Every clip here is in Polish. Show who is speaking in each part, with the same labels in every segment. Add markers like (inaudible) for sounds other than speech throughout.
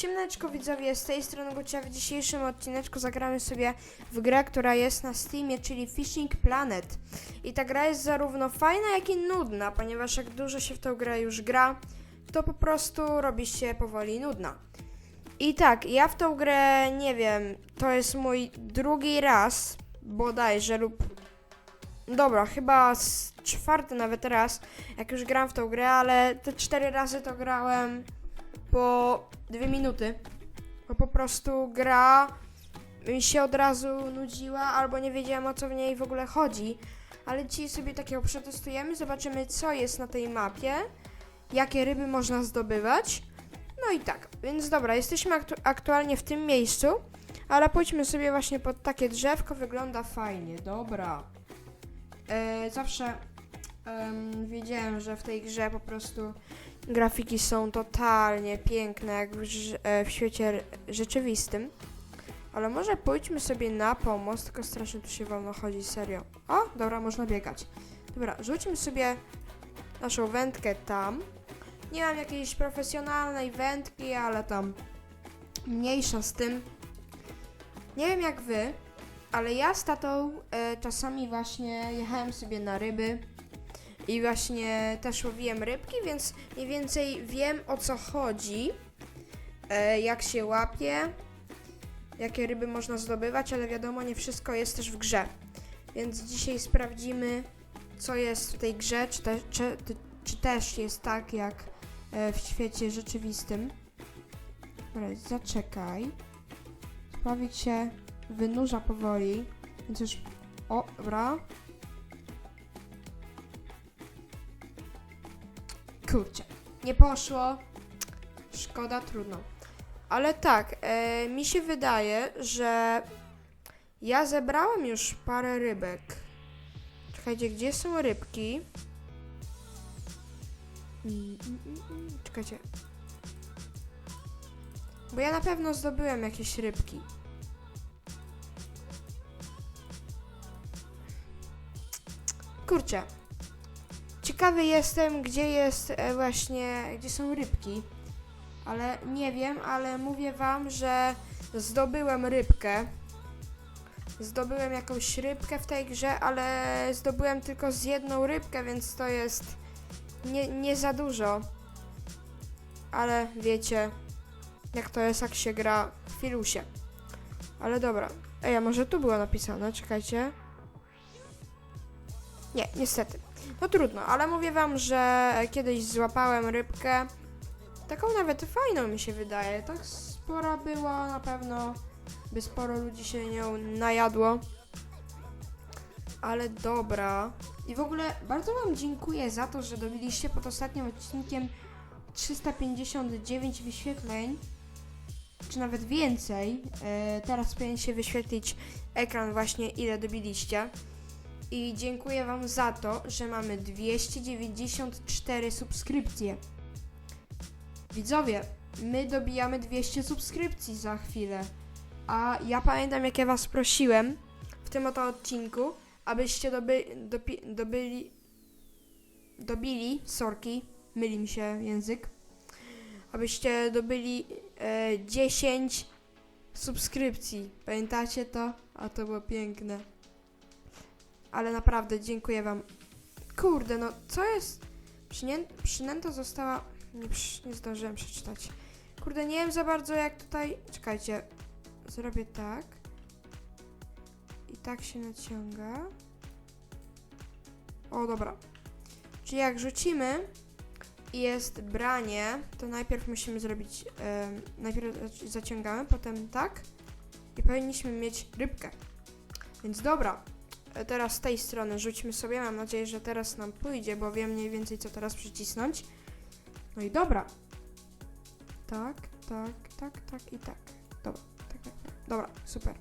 Speaker 1: Ciemneczko widzowie, z tej strony Gucia. W dzisiejszym odcineczku zagramy sobie w grę, która jest na Steamie, czyli Fishing Planet. I ta gra jest zarówno fajna, jak i nudna, ponieważ jak dużo się w tą grę już gra, to po prostu robi się powoli nudna. I tak, ja w tą grę, nie wiem, to jest mój drugi raz, bodajże, lub... Dobra, chyba czwarty nawet raz, jak już gram w tą grę, ale te cztery razy to grałem po dwie minuty. Bo po prostu gra mi się od razu nudziła, albo nie wiedziałem o co w niej w ogóle chodzi. Ale dzisiaj sobie takiego przetestujemy, zobaczymy co jest na tej mapie, jakie ryby można zdobywać. No i tak, więc dobra, jesteśmy aktu aktualnie w tym miejscu, ale pójdźmy sobie właśnie pod takie drzewko, wygląda fajnie, dobra. E, zawsze em, wiedziałem, że w tej grze po prostu grafiki są totalnie piękne, jak w, e, w świecie rzeczywistym. Ale może pójdźmy sobie na pomost, tylko strasznie tu się wolno chodzi, serio. O, dobra, można biegać. Dobra, rzućmy sobie naszą wędkę tam. Nie mam jakiejś profesjonalnej wędki, ale tam mniejsza z tym. Nie wiem jak wy, ale ja z tatą e, czasami właśnie jechałem sobie na ryby i właśnie też łowiłem rybki, więc mniej więcej wiem o co chodzi, e, jak się łapie, jakie ryby można zdobywać, ale wiadomo, nie wszystko jest też w grze. Więc dzisiaj sprawdzimy, co jest w tej grze, czy, te, czy, czy też jest tak jak e, w świecie rzeczywistym. Dobra, zaczekaj. Sprawdzić się wynurza powoli, więc już... O, dobra. Kurczę, nie poszło. Szkoda, trudno. Ale tak, e, mi się wydaje, że ja zebrałem już parę rybek. Czekajcie, gdzie są rybki? Czekajcie. Bo ja na pewno zdobyłem jakieś rybki. Kurczę. Ciekawy jestem, gdzie jest e, właśnie, gdzie są rybki. Ale nie wiem, ale mówię wam, że zdobyłem rybkę. Zdobyłem jakąś rybkę w tej grze, ale zdobyłem tylko z jedną rybkę, więc to jest nie, nie za dużo. Ale wiecie, jak to jest, jak się gra w filusie. Ale dobra. Ej, a może tu było napisane? Czekajcie. Nie, niestety. No trudno, ale mówię wam, że kiedyś złapałem rybkę. Taką nawet fajną mi się wydaje. Tak spora była na pewno, by sporo ludzi się nią najadło. Ale dobra. I w ogóle bardzo wam dziękuję za to, że dobiliście pod ostatnim odcinkiem 359 wyświetleń. Czy nawet więcej. E, teraz powinien się wyświetlić ekran właśnie ile dobiliście. I dziękuję Wam za to, że mamy 294 subskrypcje. Widzowie, my dobijamy 200 subskrypcji za chwilę. A ja pamiętam, jak ja Was prosiłem w tym oto odcinku, abyście doby, dopi, dobyli, dobili, sorki, myli mi się język, abyście dobyli e, 10 subskrypcji. Pamiętacie to? A to było piękne. Ale naprawdę dziękuję wam. Kurde, no co jest? Przynę... Przynęta została. Nie, nie zdążyłem przeczytać. Kurde, nie wiem za bardzo jak tutaj. Czekajcie. Zrobię tak. I tak się naciąga. O, dobra. Czyli jak rzucimy i jest branie, to najpierw musimy zrobić. em, najpierw zac- zaciągamy, potem tak. I powinniśmy mieć rybkę. Więc dobra. E, Teraz z tej strony rzućmy sobie. Mam nadzieję, że teraz nam pójdzie, bo wiem mniej więcej co teraz przycisnąć. No i dobra. Tak, tak, tak, tak i tak. Dobra, tak, tak, tak. Dobra, super.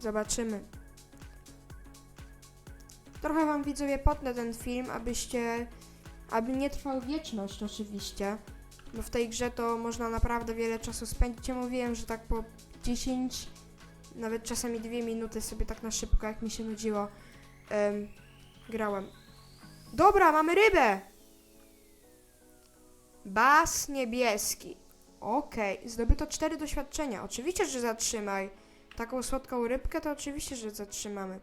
Speaker 1: Zobaczymy. Trochę wam widzowie potnę ten film, abyście. aby nie trwał wieczność oczywiście. Bo w tej grze to można naprawdę wiele czasu spędzić. Ja mówiłem, że tak po 10 nawet czasami dwie minuty sobie tak na szybko, jak mi się nudziło, em, grałem. Dobra, mamy rybę! Bas niebieski. Okej, zdobyto cztery doświadczenia. Oczywiście, że zatrzymaj. Taką słodką rybkę to oczywiście, że zatrzymamy.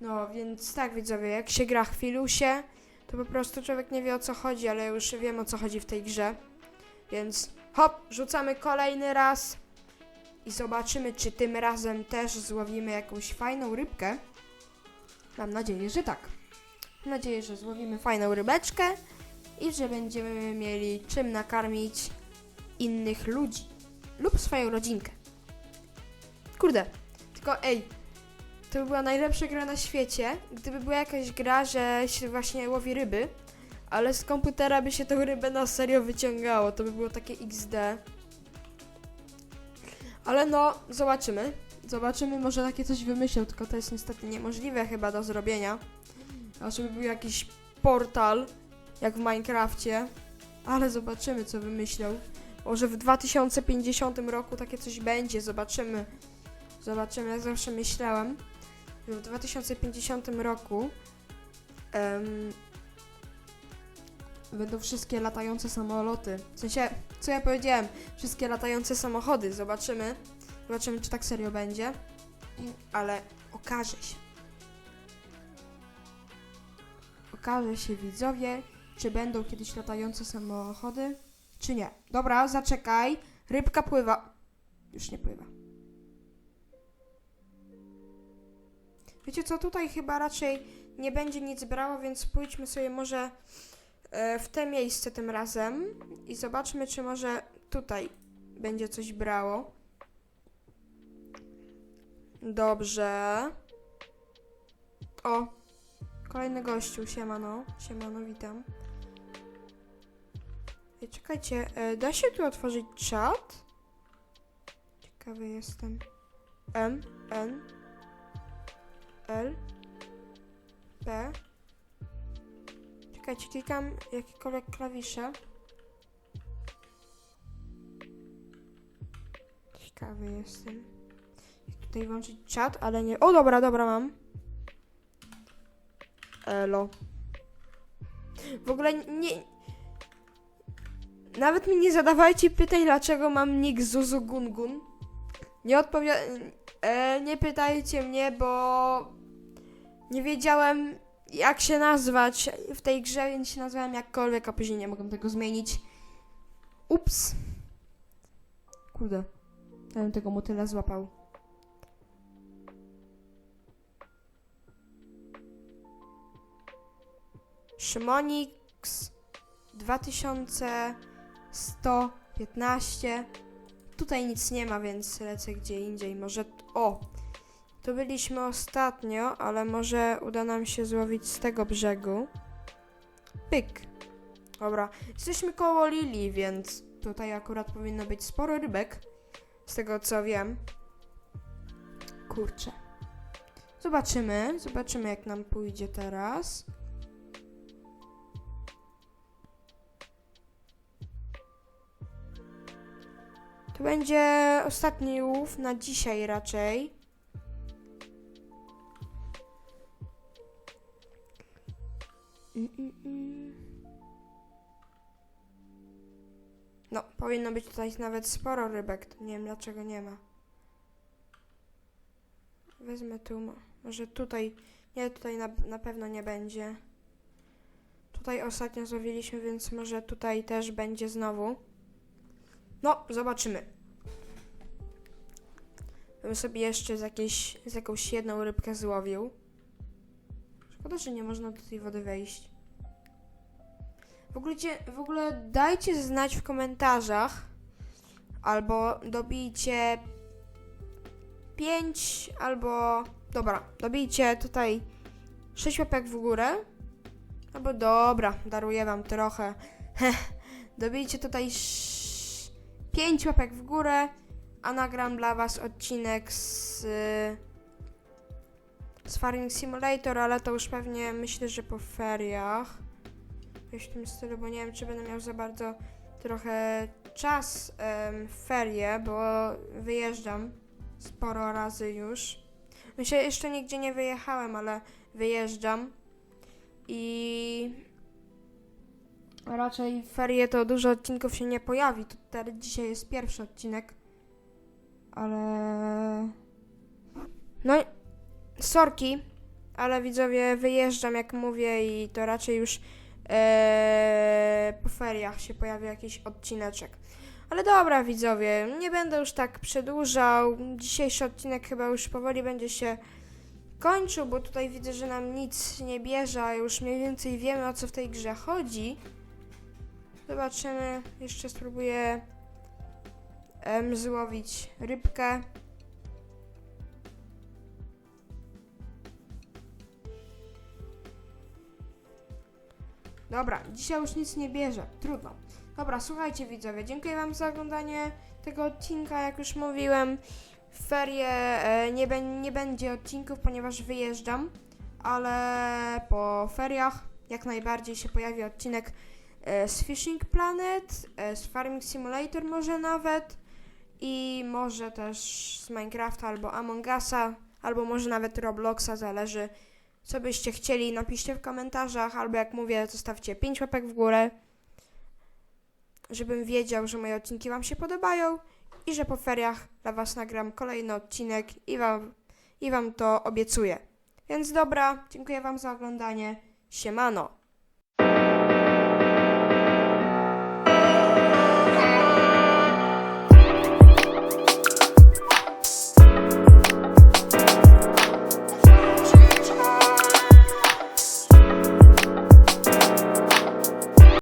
Speaker 1: No, więc tak widzowie, jak się gra chwilusie, to po prostu człowiek nie wie o co chodzi, ale już wiem o co chodzi w tej grze. Więc hop, rzucamy kolejny raz i zobaczymy, czy tym razem też złowimy jakąś fajną rybkę. Mam nadzieję, że tak. Mam nadzieję, że złowimy fajną rybeczkę i że będziemy mieli czym nakarmić innych ludzi lub swoją rodzinkę. Kurde, tylko ej, to by była najlepsza gra na świecie, gdyby była jakaś gra, że się właśnie łowi ryby, ale z komputera by się tą rybę na serio wyciągało, to by było takie XD. Ale no, zobaczymy. Zobaczymy, może takie coś wymyślą, tylko to jest niestety niemożliwe chyba do zrobienia. A żeby był jakiś portal, jak w Minecrafcie. Ale zobaczymy, co wymyślą. Może w 2050 roku takie coś będzie, zobaczymy. Zobaczymy, jak zawsze myślałem, że w 2050 roku em, będą wszystkie latające samoloty. W sensie, co ja powiedziałem? Wszystkie latające samochody. Zobaczymy. Zobaczymy, czy tak serio będzie. Ale okaże się. Okaże się widzowie, czy będą kiedyś latające samochody, czy nie. Dobra, zaczekaj. Rybka pływa. Już nie pływa. Wiecie co, tutaj chyba raczej nie będzie nic brało, więc pójdźmy sobie może w te miejsce tym razem i zobaczmy, czy może tutaj będzie coś brało. Dobrze. O, kolejny gościu, siemano, siemano, witam. Ej, czekajcie, e, da się tu otworzyć czat? Ciekawy jestem. M, N, L, P. Czekajcie, klikam jakiekolwiek klawisze. Ciekawy jestem. Jak tutaj włączyć czat, ale nie... O, dobra, dobra, mam. Elo. W ogóle nie... Nawet mi nie zadawajcie pytań, dlaczego mam nick Zuzu Gungun. Nie odpowia... E, nie pytajcie mnie, bo... Nie wiedziałem, jak się nazwać w tej grze, więc się nazwałem jakkolwiek, a później nie mogłem tego zmienić. Ups. Kurde. Ja bym tego motyla złapał. Szymonix 2115. Tutaj nic nie ma, więc lecę gdzie indziej. Może. O! Tu byliśmy ostatnio, ale może uda nam się złowić z tego brzegu. Pyk. Dobra. Jesteśmy koło Lili, więc tutaj akurat powinno być sporo rybek. Z tego co wiem. Kurczę. Zobaczymy. Zobaczymy, jak nam pójdzie teraz. To będzie ostatni łów na dzisiaj raczej. Być tutaj nawet sporo rybek. Nie wiem dlaczego nie ma. Wezmę tu. mo- Może tutaj. Nie, tutaj na, na pewno nie będzie. Tutaj ostatnio złowiliśmy, więc może tutaj też będzie znowu. No, zobaczymy. Bym sobie jeszcze z, jakiejś, z jakąś jedną rybkę złowił. Szkoda, że nie można do tej wody wejść. W ogóle, w ogóle dajcie znać w komentarzach albo dobijcie 5 albo dobra, dobijcie tutaj 6 łapek w górę. Albo dobra, daruję wam trochę. (laughs) Dobijcie tutaj 5 łapek w górę, a nagram dla was odcinek z z Farming Simulator, ale to już pewnie myślę, że po feriach. Coś w tym stylu, bo nie wiem, czy będę miał za bardzo trochę czas em, w ferie, bo wyjeżdżam sporo razy już. Myślę, jeszcze nigdzie nie wyjechałem, ale wyjeżdżam. I raczej w ferie to dużo odcinków się nie pojawi. To teraz dzisiaj jest pierwszy odcinek. Ale. No, sorki, ale widzowie, wyjeżdżam jak mówię i to raczej już e, po feriach się pojawi jakiś odcineczek. Ale dobra, widzowie, nie będę już tak przedłużał. Dzisiejszy odcinek chyba już powoli będzie się kończył, bo tutaj widzę, że nam nic nie bierze, a już mniej więcej wiemy o co w tej grze chodzi. Zobaczymy. Jeszcze spróbuję em, złowić rybkę. Dobra, dzisiaj już nic nie bierze. Trudno. Dobra, słuchajcie widzowie, dziękuję wam za oglądanie tego odcinka, jak już mówiłem. W ferie e, nie, bę- nie będzie odcinków, ponieważ wyjeżdżam, ale po feriach jak najbardziej się pojawi odcinek e, z Fishing Planet, e, z Farming Simulator może nawet i może też z Minecrafta albo Among Usa, albo może nawet Robloxa, zależy co byście chcieli, napiszcie w komentarzach, albo jak mówię, zostawcie 5 łapek w górę, żebym wiedział, że moje odcinki Wam się podobają i że po feriach dla Was nagram kolejny odcinek i Wam, i wam to obiecuję. Więc dobra, dziękuję Wam za oglądanie. Siemano!